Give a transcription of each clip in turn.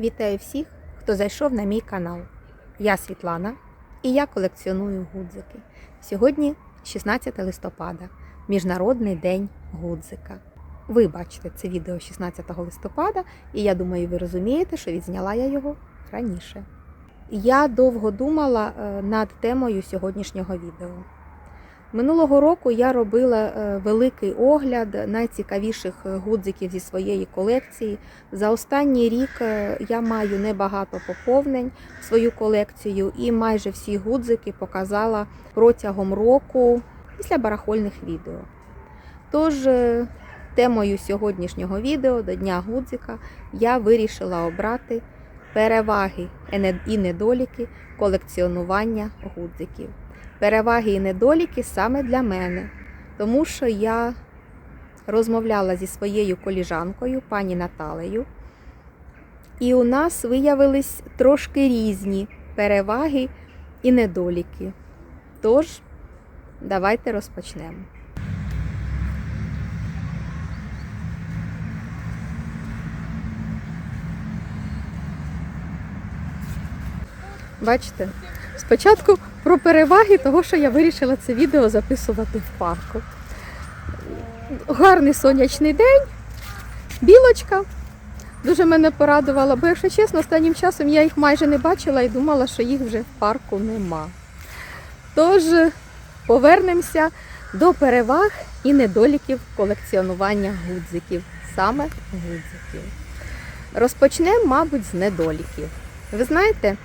Вітаю всіх, хто зайшов на мій канал. Я Світлана і я колекціоную гудзики. Сьогодні 16 листопада, Міжнародний день гудзика. Ви бачите це відео 16 листопада, і я думаю, ви розумієте, що відзняла я його раніше. Я довго думала е, над темою сьогоднішнього відео. Минулого року я робила е, великий огляд найцікавіших е, гудзиків зі своєї колекції. За останній рік е, я маю небагато поповнень в свою колекцію, і майже всі гудзики показала протягом року після барахольних відео. Тож темою сьогоднішнього відео до Дня гудзика я вирішила обрати переваги і недоліки колекціонування гудзиків переваги і недоліки саме для мене, тому що я розмовляла зі своєю коліжанкою, пані Наталею, і у нас виявились трошки різні переваги і недоліки. Тож, давайте розпочнемо. Бачите? Спочатку про переваги того, що я вирішила це відео записувати в парку. Гарний сонячний день, білочка. Дуже мене порадувала, бо, якщо чесно, останнім часом я їх майже не бачила і думала, що їх вже в парку нема. Тож повернемося до переваг і недоліків колекціонування гудзиків, саме гудзиків. Розпочнемо, мабуть, з недоліків. Ви знаєте,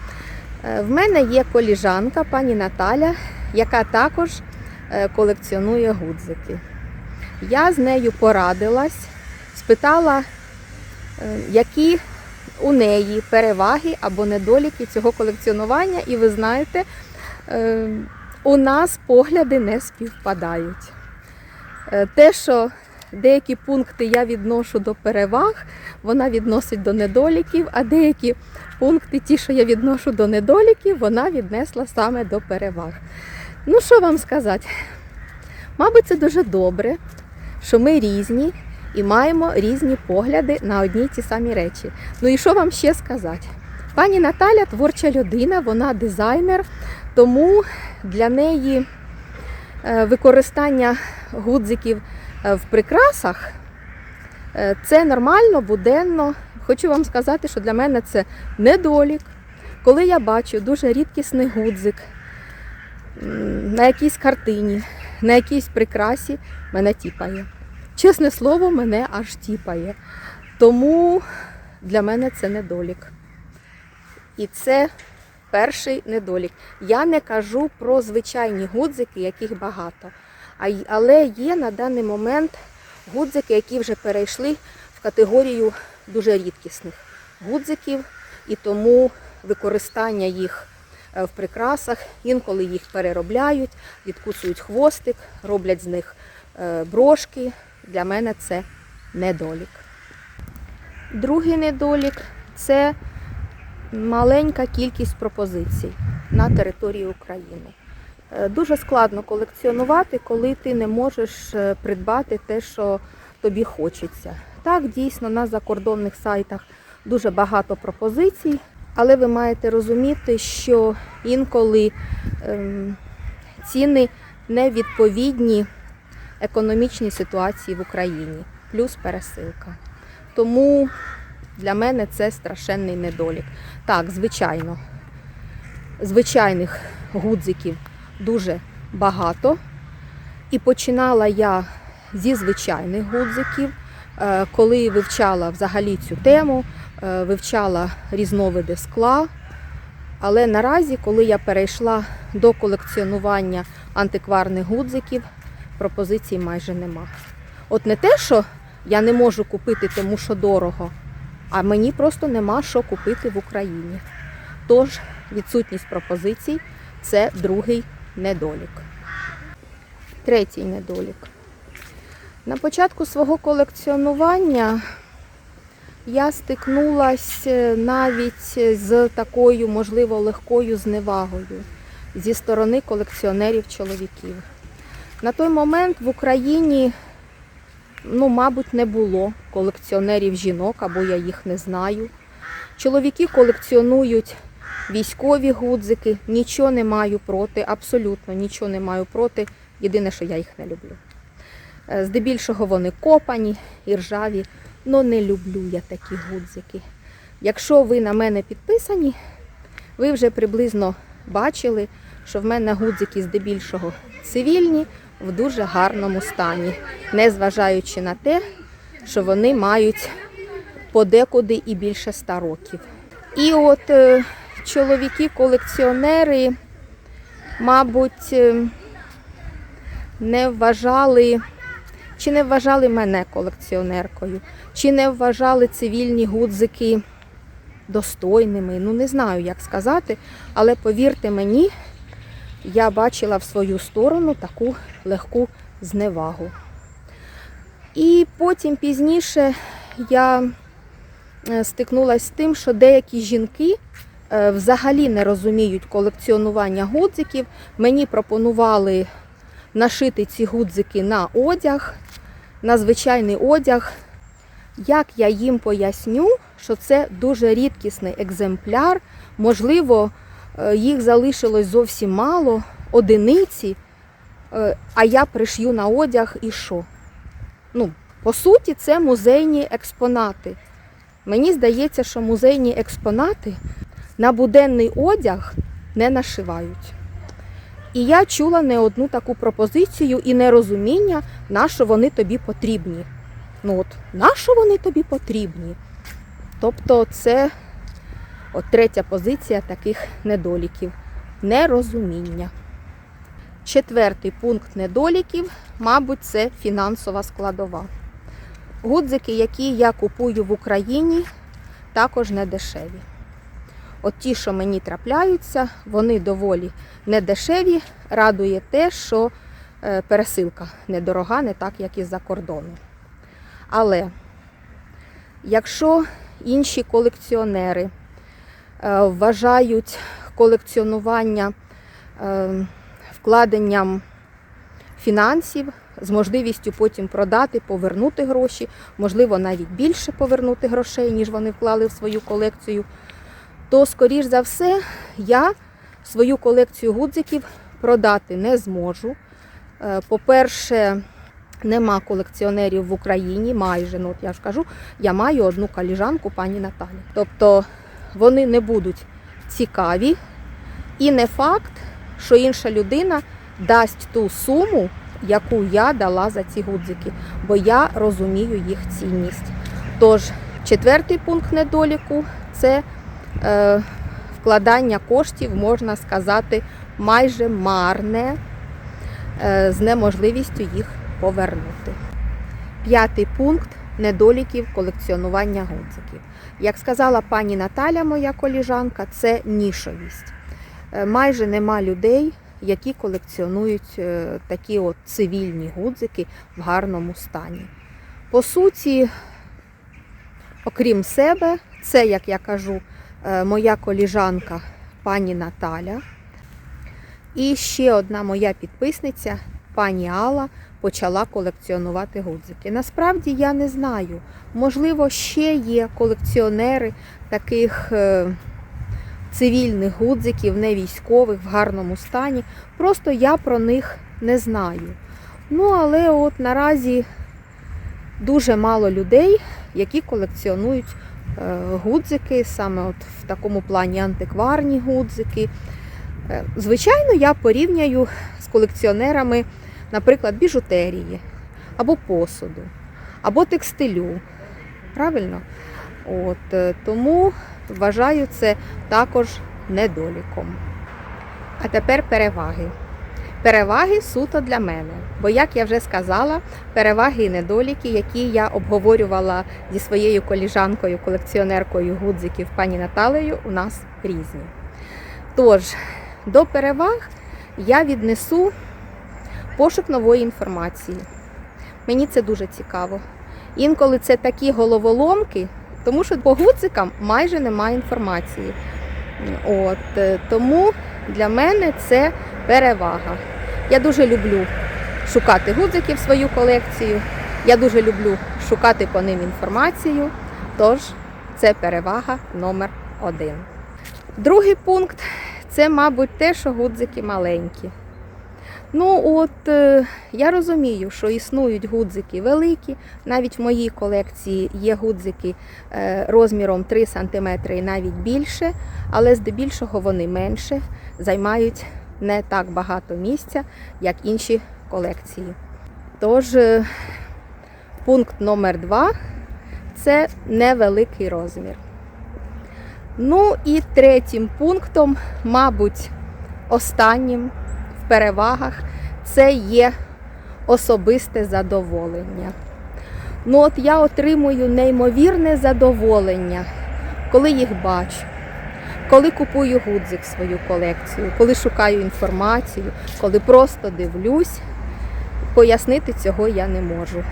в мене є коліжанка, пані Наталя, яка також е, колекціонує гудзики. Я з нею порадилась, спитала, е, які у неї переваги або недоліки цього колекціонування, і ви знаєте, е, у нас погляди не співпадають. Те, що деякі пункти я відношу до переваг, вона відносить до недоліків, а деякі пункти, ті, що я відношу до недоліків, вона віднесла саме до переваг. Ну, що вам сказати? Мабуть, це дуже добре, що ми різні і маємо різні погляди на одні й ті самі речі. Ну і що вам ще сказати? Пані Наталя творча людина, вона дизайнер, тому для неї використання гудзиків в прикрасах це нормально, буденно. Хочу вам сказати, що для мене це недолік. Коли я бачу дуже рідкісний гудзик на якійсь картині, на якійсь прикрасі, мене тіпає. Чесне слово, мене аж тіпає. Тому для мене це недолік. І це перший недолік. Я не кажу про звичайні гудзики, яких багато. Але є на даний момент гудзики, які вже перейшли в категорію дуже рідкісних гудзиків, і тому використання їх в прикрасах, інколи їх переробляють, відкусують хвостик, роблять з них брошки. Для мене це недолік. Другий недолік це маленька кількість пропозицій на території України. Дуже складно колекціонувати, коли ти не можеш придбати те, що тобі хочеться. Так, дійсно, на закордонних сайтах дуже багато пропозицій, але ви маєте розуміти, що інколи ем, ціни не відповідні економічній ситуації в Україні, плюс пересилка. Тому для мене це страшенний недолік. Так, звичайно, звичайних гудзиків дуже багато. І починала я зі звичайних гудзиків. Коли вивчала взагалі цю тему, вивчала різновиди скла. Але наразі, коли я перейшла до колекціонування антикварних гудзиків, пропозицій майже нема. От не те, що я не можу купити, тому що дорого, а мені просто нема що купити в Україні. Тож відсутність пропозицій це другий недолік. Третій недолік. На початку свого колекціонування я стикнулася навіть з такою, можливо, легкою зневагою зі сторони колекціонерів-чоловіків. На той момент в Україні, ну, мабуть, не було колекціонерів жінок, або я їх не знаю. Чоловіки колекціонують військові гудзики, нічого не маю проти, абсолютно нічого не маю проти. Єдине, що я їх не люблю. Е, Здебільшого вони копані і ржаві, але не люблю я такі гудзики. Якщо ви на мене підписані, ви вже приблизно бачили, що в мене гудзики здебільшого цивільні в дуже гарному стані, незважаючи на те, що вони мають подекуди і більше 100 років. І от е, чоловіки-колекціонери, мабуть, е, не вважали, чи не вважали мене колекціонеркою, чи не вважали цивільні гудзики достойними. Ну, не знаю, як сказати, але повірте мені, я бачила в свою сторону таку легку зневагу. І потім пізніше я е, стикнулася з тим, що деякі жінки е, взагалі не розуміють колекціонування гудзиків. Мені пропонували нашити ці гудзики на одяг, на звичайний одяг. Як я їм поясню, що це дуже рідкісний екземпляр, можливо, е, їх залишилось зовсім мало, одиниці, е, а я пришью на одяг і що? Ну, по суті, це музейні експонати. Мені здається, що музейні експонати на буденний одяг не нашивають. І я чула не одну таку пропозицію і нерозуміння, на що вони тобі потрібні. Ну от, на що вони тобі потрібні? Тобто це от третя позиція таких недоліків нерозуміння. Четвертий пункт недоліків, мабуть, це фінансова складова. Гудзики, які я купую в Україні, також не дешеві. От ті, що мені трапляються, вони доволі недешеві. Радує те, що е, пересилка недорога, не так, як із-за кордону. Але якщо інші колекціонери е, вважають колекціонування е, вкладенням фінансів з можливістю потім продати, повернути гроші, можливо, навіть більше повернути грошей, ніж вони вклали в свою колекцію, то, скоріш за все, я свою колекцію гудзиків продати не зможу. Е, По-перше, нема колекціонерів в Україні, майже, ну от я ж кажу, я маю одну коліжанку пані Наталі. Тобто вони не будуть цікаві, і не факт, що інша людина дасть ту суму, яку я дала за ці гудзики, бо я розумію їх цінність. Тож, четвертий пункт недоліку це вкладання коштів, можна сказати, майже марне, е, з неможливістю їх повернути. П'ятий пункт недоліків колекціонування гудзиків. Як сказала пані Наталя, моя коліжанка, це нішовість. Е, Майже нема людей, які колекціонують е, такі от цивільні гудзики в гарному стані. По суті, окрім себе, це, як я кажу, е, моя коліжанка пані Наталя. І ще одна моя підписниця, пані Алла, почала колекціонувати гудзики. Насправді я не знаю. Можливо, ще є колекціонери таких е, цивільних гудзиків, не військових, в гарному стані. Просто я про них не знаю. Ну, але от наразі дуже мало людей, які колекціонують е, гудзики, саме от в такому плані антикварні гудзики. Е, Звичайно, я порівняю з колекціонерами, наприклад, біжутерії, або посуду, або текстилю. Правильно? От, е, тому вважаю це також недоліком. А тепер переваги. Переваги суто для мене. Бо, як я вже сказала, переваги і недоліки, які я обговорювала зі своєю коліжанкою, колекціонеркою гудзиків пані Наталею, у нас різні. Тож, до переваг я віднесу пошук нової інформації. Мені це дуже цікаво. Інколи це такі головоломки, тому що по гудзикам майже немає інформації. От, е, тому для мене це перевага. Я дуже люблю шукати гудзики в свою колекцію. Я дуже люблю шукати по ним інформацію. Тож, Це перевага номер один. Другий пункт це, мабуть, те, що гудзики маленькі. Ну, от е, я розумію, що існують гудзики великі. Навіть в моїй колекції є гудзики е, розміром 3 см і навіть більше, але здебільшого вони менше, займають не так багато місця, як інші колекції. Тож, е, пункт номер 2 це невеликий розмір. Ну і третім пунктом, мабуть, останнім в перевагах це є особисте задоволення. Ну, от я отримую неймовірне задоволення, коли їх бачу, коли купую гудзик свою колекцію, коли шукаю інформацію, коли просто дивлюсь, пояснити цього я не можу.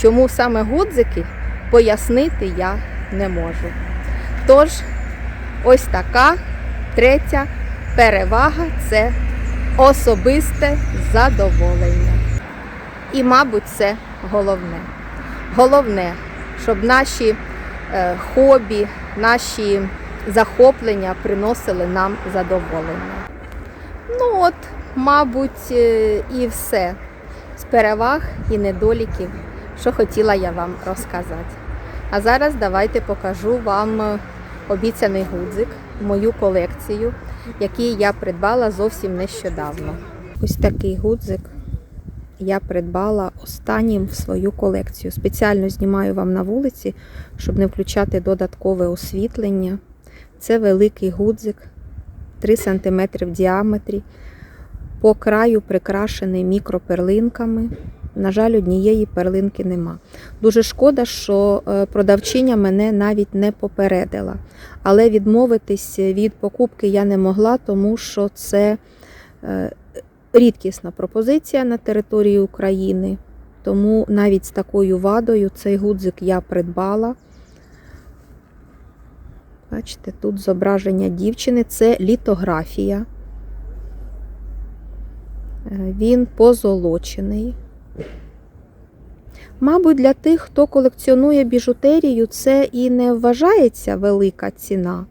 Чому саме гудзики пояснити я не можу. Тож, ось така третя перевага це особисте задоволення. І, мабуть, це головне. Головне, щоб наші е, хобі, наші захоплення приносили нам задоволення. Ну от, мабуть, е, і все з переваг і недоліків, що хотіла я вам розказати. А зараз давайте покажу вам е, обіцяний гудзик, мою колекцію, який я придбала зовсім нещодавно. Ось такий гудзик я придбала останнім в свою колекцію. Спеціально знімаю вам на вулиці, щоб не включати додаткове освітлення. Це великий гудзик 3 см в діаметрі, по краю прикрашений мікроперлинками. На жаль, однієї перлинки нема. Дуже шкода, що е, продавчиня мене навіть не попередила. Але відмовитись від покупки я не могла, тому що це е, рідкісна пропозиція на території України. Тому навіть з такою вадою цей гудзик я придбала. Бачите, тут зображення дівчини це літографія. Е, Він позолочений. Мабуть, для тих, хто колекціонує біжутерію, це і не вважається велика ціна.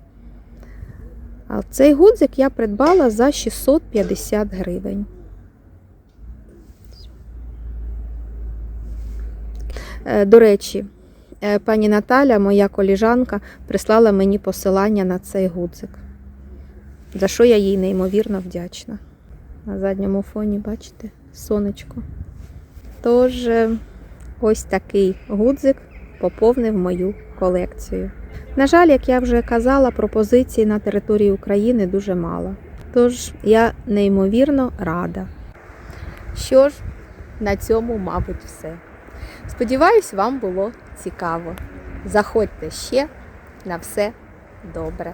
А цей гудзик я придбала за 650 гривень. Е, До речі, пані Наталя, моя коліжанка, прислала мені посилання на цей гудзик, за що я їй неймовірно вдячна. На задньому фоні, бачите, сонечко. Тож, е, ось такий гудзик поповнив мою колекцію. На жаль, як я вже казала, пропозицій на території України дуже мало. Тож я неймовірно рада. Що ж, на цьому, мабуть, все. Сподіваюсь, вам було цікаво. Заходьте ще на все добре.